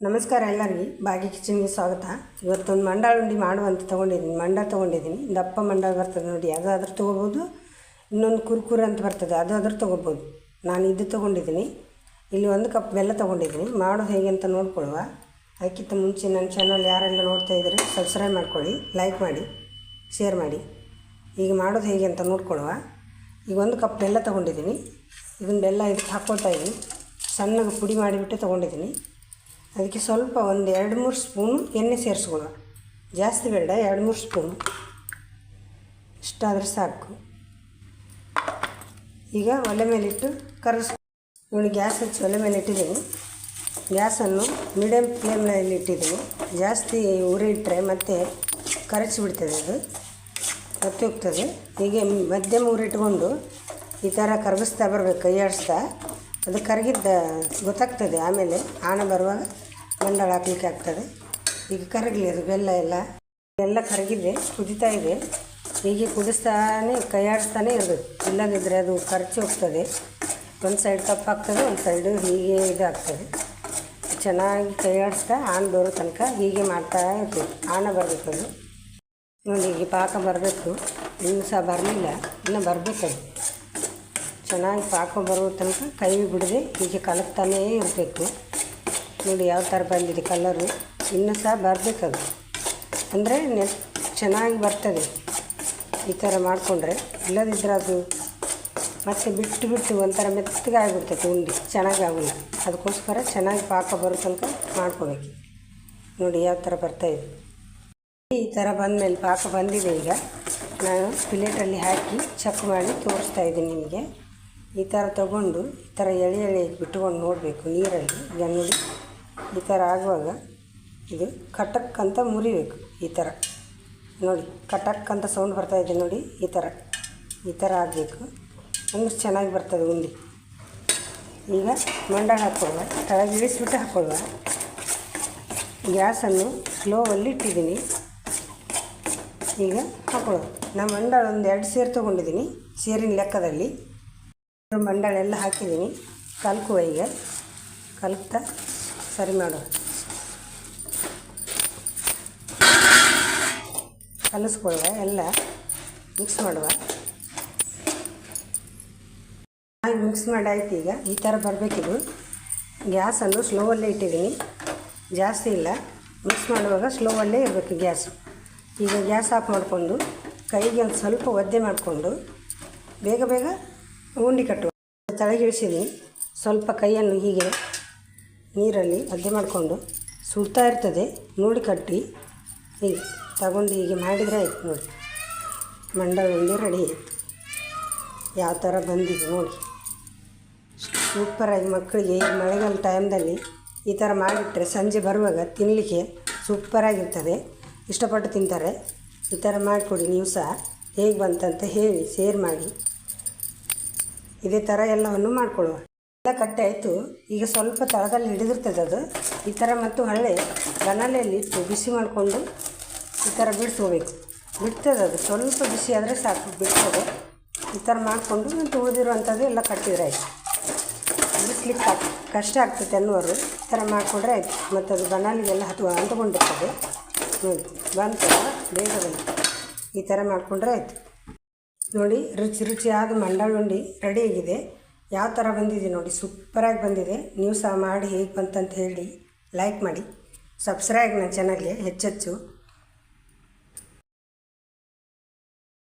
ನಮಸ್ಕಾರ ಎಲ್ಲರಿಗೆ. ಬಾಗಿ ಕಿಚನ್ಗೆ ಸ್ವಾಗತ. ಇವತ್ತೊಂದು ಮಂಡಾಳ ಉಂಡಿ ಮಾಡುವಂತ ತೊಗೊಂಡಿದ್ದೀನಿ ಮಂಡ ತೊಗೊಂಡಿದ್ದೀನಿ ದಪ್ಪ ಮಂಡಾಳ ಬರ್ತದೆ ನೋಡಿ. ಅದಾದ್ರೂ ತೊಗೋಬೋದು. ಇನ್ನೊಂದು ಕುರ್ಕುರೆ ಅಂತ ಬರ್ತದೆ. ಅದು ಆದರೂ ತೊಗೋಬೋದು. ನಾನು ಇದು ತೊಗೊಂಡಿದ್ದೀನಿ ಇಲ್ಲಿ ಒಂದು ಕಪ್ ಬೆಲ್ಲ ತೊಗೊಂಡಿದ್ದೀನಿ ಮಾಡೋದು ಹೇಗೆ ಅಂತ ನೋಡ್ಕೊಳ್ಳುವ. ಅದಕ್ಕಿಂತ ಮುಂಚೆ ನನ್ನ ಚಾನಲ್ ಯಾರೆಲ್ಲ ನೋಡ್ತಾ ಇದ್ದರೆ ಸಬ್ಸ್ಕ್ರೈಬ್ ಮಾಡ್ಕೊಳ್ಳಿ ಲೈಕ್ ಮಾಡಿ ಶೇರ್ ಮಾಡಿ. ಈಗ ಮಾಡೋದು ಹೇಗೆ ಅಂತ ನೋಡ್ಕೊಳ್ಳುವ. ಈಗ ಒಂದು ಕಪ್ ಬೆಲ್ಲ ತೊಗೊಂಡಿದ್ದೀನಿ ಇದನ್ನ ಬೆಲ್ಲ ಇದಕ್ಕೆ ಹಾಕ್ಕೊಳ್ತಾ ಇದ್ದೀನಿ. ಸಣ್ಣಗೆ ಪುಡಿ ಮಾಡಿಬಿಟ್ಟು ತೊಗೊಂಡಿದ್ದೀನಿ ಅದಕ್ಕೆ ಸ್ವಲ್ಪ ಒಂದು ಎರಡು ಮೂರು ಸ್ಪೂನ್ ಎಣ್ಣೆ ಸೇರಿಸ್ಕೊಳ್ಳುವ ಜಾಸ್ತಿ ಬೇಡ, ಎರಡು ಮೂರು ಸ್ಪೂನ್. ಇಷ್ಟಾದರೆ ಸಾಕು. ಈಗ ಒಲೆ ಮೇಲಿಟ್ಟು ಕರಗಿಸ್ ನೋಡಿ ಗ್ಯಾಸ್ ಹಚ್ಚಿ ಒಲೆ ಮೇಲೆ ಇಟ್ಟಿದ್ದೀನಿ. ಗ್ಯಾಸನ್ನು ಮೀಡಿಯಮ್ ಫ್ಲೇಮ್ನಲ್ಲಿ ಇಟ್ಟಿದ್ದೀನಿ. ಜಾಸ್ತಿ ಉರಿ ಇಟ್ಟರೆ ಮತ್ತೆ ಕರಚಿಬಿಡ್ತದೆ ಅದು. ಹತ್ತಿ ಹೋಗ್ತದೆ. ಹೀಗೆ ಮಧ್ಯಮ ಉರಿ ಇಟ್ಕೊಂಡು ಈ ಥರ ಕರಗಿಸ್ತಾ ಬರಬೇಕು ಕೈ ಆಡಿಸ್ತಾ ಅದು ಕರಗಿದ್ದ ಗೊತ್ತಾಗ್ತದೆ. ಆಮೇಲೆ ಆಣ ಬರುವಾಗ ಮಂಡಾಳ ಹಾಕ್ಲಿಕ್ಕೆ ಆಗ್ತದೆ. ಈಗ ಕರಗಲಿ ಅದು ಬೆಲ್ಲ ಎಲ್ಲ. ಎಲ್ಲ ಕರಗಿದೆ, ಕುದಿತಾ ಇದೆ. ಹೀಗೆ ಕುದಿಸ್ತಾನೆ, ಕೈಯಾಡಿಸ್ತಾನೆ ಇರಬೇಕು ಇಲ್ಲದಿದ್ದರೆ ಅದು ಖರ್ಚು ಹೋಗ್ತದೆ. ಒಂದು ಸೈಡ್ ಕಪ್ಪಾಗ್ತದೆ ಒಂದು ಸೈಡು ಹೀಗೆ ಇದಾಗ್ತದೆ. ಚೆನ್ನಾಗಿ ಕೈಯಾಡಿಸ್ತಾ ಆಣ ಬರೋ ತನಕ ಹೀಗೆ ಮಾಡ್ತಾ ಇರ್ತೀವಿ. ಆಣ ಬರಬೇಕು ಅದು. ನೋಡಿ ಹೀಗೆ ಪಾಕ ಬರಬೇಕು ಇನ್ನೂ ಸಹ ಬರಲಿಲ್ಲ. ಇನ್ನೂ ಬರಬೇಕದು ಚೆನ್ನಾಗಿ ಪಾಕ ಬರೋ ತನಕ ಕೈ ಬಿಡದೆ ಹೀಗೆ ಕಲಕ್ತಾನೇ ಇರಬೇಕು. ನೋಡಿ ಯಾವ ಥರ ಬಂದಿದೆ ಕಲರು ಇನ್ನೂ ಸಹ ಬರಬೇಕದು ಅಂದರೆ ನೆ ಚೆನ್ನಾಗಿ ಬರ್ತದೆ. ಈ ಥರ ಮಾಡಿಕೊಂಡ್ರೆ. ಇಲ್ಲದಿದ್ದರೆ ಅದು ಮತ್ತೆ ಬಿಟ್ಟು ಬಿಟ್ಟು ಒಂಥರ ಮೆತ್ತಗೆ ಆಗಿಬಿಡ್ತೈತೆ ಉಂಡೆ. ಚೆನ್ನಾಗಿ ಅದಕ್ಕೋಸ್ಕರ ಚೆನ್ನಾಗಿ ಪಾಕ ಬರೋ ತನಕ ಮಾಡ್ಕೋಬೇಕು. ನೋಡಿ ಯಾವ ಥರ ಬರ್ತಾಯಿದೆ ಈ ಥರ ಬಂದಮೇಲೆ ಪಾಕ ಬಂದಿದೆ ಈಗ. ನಾನು ಪ್ಲೇಟಲ್ಲಿ ಹಾಕಿ ಚೆಕ್ ಮಾಡಿ ತೋರಿಸ್ತಾ ಇದ್ದೀನಿ ನಿಮಗೆ. ಈ ಥರ ತಗೊಂಡು ಈ ಥರ ಎಳೆ ಎಳೆ ಬಿಟ್ಕೊಂಡು ನೋಡಬೇಕು ನೀರಲ್ಲಿ. ಈಗ ಈ ಥರ ಆಗುವಾಗ ಇದು ಕಟಕ್ ಅಂತ ಮುರಿಬೇಕು ಈ ಥರ. ನೋಡಿ ಕಟಕ್ ಅಂತ ಸೌಂಡ್ ಇದೆ ನೋಡಿ, ಈ ಥರ. ಈ ಥರ ಆಗಬೇಕು. ಹಂಗೆ ಚೆನ್ನಾಗಿ ಬರ್ತದೆ ಉಂಡಿ. ಈಗ ಮಂಡಾಳ ಹಾಕೊಳ್ಳುವ ಕೆಳಗೆ ಇಳಿಸ್ಬಿಟ್ಟು ಹಾಕೊಳ್ಳುವ ಗ್ಯಾಸನ್ನು ಸ್ಲೋವಲ್ಲಿ ಇಟ್ಟಿದ್ದೀನಿ. ಈಗ ಹಾಕೊಳ್ಳೋದು. ನಾನು ಮಂಡಾಳ ಒಂದು ಎರಡು ಸೇರು ತೊಗೊಂಡಿದ್ದೀನಿ, ಸೇರಿನ ಲೆಕ್ಕದಲ್ಲಿ. ಮಂಡಾಳ ಎಲ್ಲ ಹಾಕಿದ್ದೀನಿ. ಕಲ್ಕುವ ಈಗ. ಕಲ್ಕ್ತಾ ಸರಿ ಮಾಡುವ ಕಲಿಸ್ಕೊಳ್ಳುವ ಎಲ್ಲ. ಮಿಕ್ಸ್ ಮಾಡುವ. ಹಾಗೆ ಮಿಕ್ಸ್ ಮಾಡಾಯ್ತು ಈಗ. ಈ ಥರ ಬರಬೇಕಿದು. ಗ್ಯಾಸನ್ನು ಸ್ಲೋವಲ್ಲೇ ಇಟ್ಟಿದ್ದೀನಿ. ಜಾಸ್ತಿ ಇಲ್ಲ. ಮಿಕ್ಸ್ ಮಾಡುವಾಗ ಸ್ಲೋವಲ್ಲೇ ಇರಬೇಕು ಗ್ಯಾಸು. ಈಗ ಗ್ಯಾಸ್ ಆಫ್ ಮಾಡಿಕೊಂಡು ಕೈಗೆ ಒಂದು ಸ್ವಲ್ಪ ಒದ್ದೆ ಮಾಡಿಕೊಂಡು ಬೇಗ ಬೇಗ ಉಂಡೆ ಕಟ್ಟುವ ತಳಗಿಳಿಸಿದ್ವಿ ಸ್ವಲ್ಪ ಕೈಯನ್ನು ಹೀಗೆ ನೀರಲ್ಲಿ ಅದ್ದೆ ಮಾಡಿಕೊಂಡು ಸುಡ್ತಾ ಇರ್ತದೆ. ನೋಡಿ ಕಟ್ಟಿ. ಹೀಗೆ ತಗೊಂಡು ಹೀಗೆ ಮಾಡಿದರೆ ಆಯಿತು ನೋಡಿ. ಮಂಡ ರೆಡಿ ಆಯಿತು. ಯಾವ ಥರ ಬಂದಿದೆ ನೋಡಿ. ಸೂಪರಾಗಿ ಮಕ್ಕಳಿಗೆ ಈ ಮಳೆಗಾಲ ಟೈಮ್ದಲ್ಲಿ ಈ ಥರ ಮಾಡಿಬಿಟ್ರೆ ಸಂಜೆ ಬರುವಾಗ ತಿನ್ನಲಿಕ್ಕೆ ಸೂಪರಾಗಿರ್ತದೆ. ಇಷ್ಟಪಟ್ಟು ತಿಂತಾರೆ. ಈ ಥರ ಮಾಡಿಕೊಡಿ ನೀವು ಸಹ. ಹೇಗೆ ಬಂತಂತ ಹೇಳಿ, ಶೇರ್ ಮಾಡಿ. ಇದೇ ಥರ ಎಲ್ಲವನ್ನು ಮಾಡ್ಕೊಳ್ಳುವ. ಎಲ್ಲ ಕಟ್ಟೆ ಆಯಿತು. ಈಗ ಸ್ವಲ್ಪ ತಳದಲ್ಲಿ ಹಿಡಿದಿರ್ತದೆ ಅದು. ಈ ಥರ ಮತ್ತು ಹಳ್ಳೆ ಬನಲೆಯಲ್ಲಿ ಇಟ್ಟು ಬಿಸಿ ಮಾಡಿಕೊಂಡು ಈ ಥರ ಬಿಡಿಸ್ಕೋಬೇಕು. ಬಿಡ್ತದೆ ಅದು. ಸ್ವಲ್ಪ ಬಿಸಿ ಆದರೆ ಸಾಕು. ಬಿಡ್ತದೆ. ಈ ಥರ ಮಾಡಿಕೊಂಡು ಮತ್ತು ಉಳಿದಿರುವಂಥದ್ದು ಎಲ್ಲ ಕಟ್ಟಿದ್ರೆ ಆಯಿತು. ಬಿಡಿಸ್ಲಿಕ್ಕೆ ಕಷ್ಟ ಆಗ್ತದೆ ಅನ್ನೋರು ಈ ಥರ ಮಾಡಿಕೊಂಡ್ರೆ ಆಯಿತು. ಮತ್ತು ಅದು ಬನಾಲಿಗೆಲ್ಲ ಹತ್ತು ಅಂಟ್ಕೊಂಡಿರ್ತದೆ ನೋಡಿ ಬೇಗ ಬಂತು. ಈ ಥರ ಮಾಡಿಕೊಂಡ್ರೆ ಆಯಿತು. ನೋಡಿ, ರುಚಿ ರುಚಿಯಾದ ಮಂಡಾಳ ಉಂಡೆ ರೆಡಿಯಾಗಿದೆ ಯಾವ ಥರ ಬಂದಿದೆ ನೋಡಿ ಸೂಪರಾಗಿ ಬಂದಿದೆ. ನೀವು ಸಹ ಮಾಡಿ ಹೇಗೆ ಬಂತಂತ ಹೇಳಿ ಲೈಕ್ ಮಾಡಿ. ಸಬ್ಸ್ಕ್ರೈಬ್ ನನ್ನ ಚಾನಲ್ಗೆ ಹೆಚ್ಚೆಚ್ಚು.